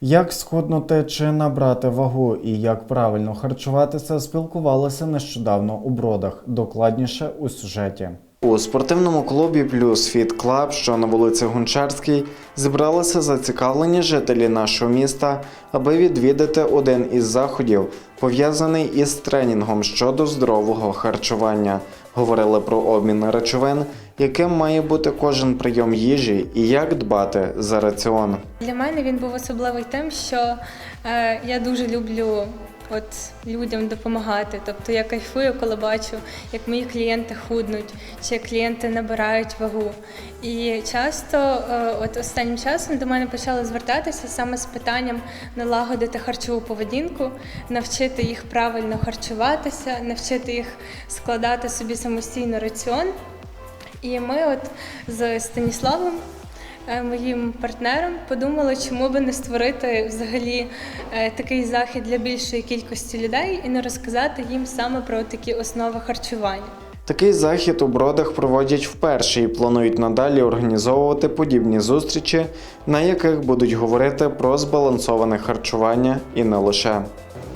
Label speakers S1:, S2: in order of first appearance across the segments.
S1: Як схуднути чи набрати вагу і як правильно харчуватися, спілкувалися нещодавно у бродах. Докладніше у сюжеті. У спортивному клубі Плюс Фіт Клаб, що на вулиці Гончарській, зібралися зацікавлені жителі нашого міста, аби відвідати один із заходів, пов'язаний із тренінгом щодо здорового харчування. Говорили про обмін речовин, яким має бути кожен прийом їжі і як дбати за раціон.
S2: Для мене він був особливий тим, що е, я дуже люблю от людям допомагати. Тобто я кайфую, коли бачу, як мої клієнти худнуть, чи клієнти набирають вагу. І часто, е, от останнім часом до мене почали звертатися саме з питанням налагодити харчову поведінку, навчити їх правильно харчуватися, навчити їх складати собі самостійно раціон. І ми от з Станіславом, моїм партнером, подумали, чому би не створити взагалі е, такий захід для більшої кількості людей і не розказати їм саме про такі основи харчування.
S1: Такий захід у бродах проводять вперше і планують надалі організовувати подібні зустрічі, на яких будуть говорити про збалансоване харчування і не лише.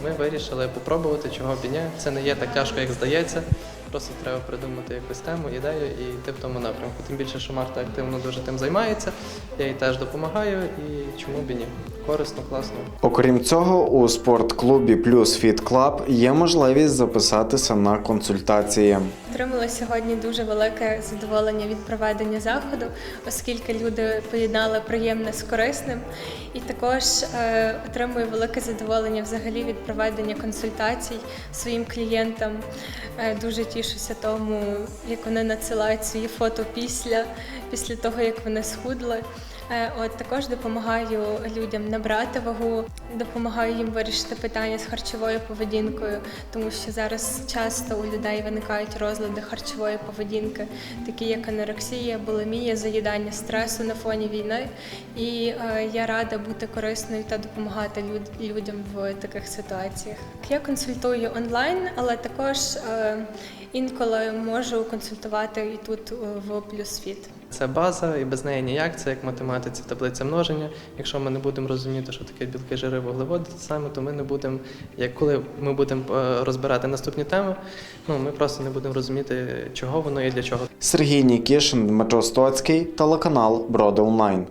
S3: Ми вирішили попробувати, чого б і ні. Це не є так тяжко, як здається. Просто треба придумати якусь тему, ідею і йти в тому напрямку. Тим більше, що Марта активно дуже тим займається. Я їй теж допомагаю і чому б і ні. Корисно, класно.
S1: Окрім цього, у спортклубі Плюс Фіт Клаб є можливість записатися на консультації.
S2: Отримала сьогодні дуже велике задоволення від проведення заходу, оскільки люди поєднали приємне з корисним, і також е, отримую велике задоволення взагалі від проведення консультацій своїм клієнтам. Е, дуже тішуся тому, як вони надсилають свої фото після, після того, як вони схудли. Е, От також допомагаю людям набрати вагу, допомагаю їм вирішити питання з харчовою поведінкою, тому що зараз часто у людей виникають розлади харчової поведінки, такі як анорексія, булимія, заїдання стресу на фоні війни. І е, я рада бути корисною та допомагати люд- людям в таких ситуаціях. Я консультую онлайн, але також е, інколи можу консультувати і тут е, в плюсфіт.
S3: Це база, і без неї ніяк. Це як математиці таблиця множення. Якщо ми не будемо розуміти, що таке білки, жири, вуглеводи, саме то ми не будемо, як коли ми будемо е, розбирати наступні теми, ну ми просто не будемо розуміти, чого воно і для чого.
S1: Сергій Нікішин, Дмитро Стоцький, телеканал Броди Онлайн.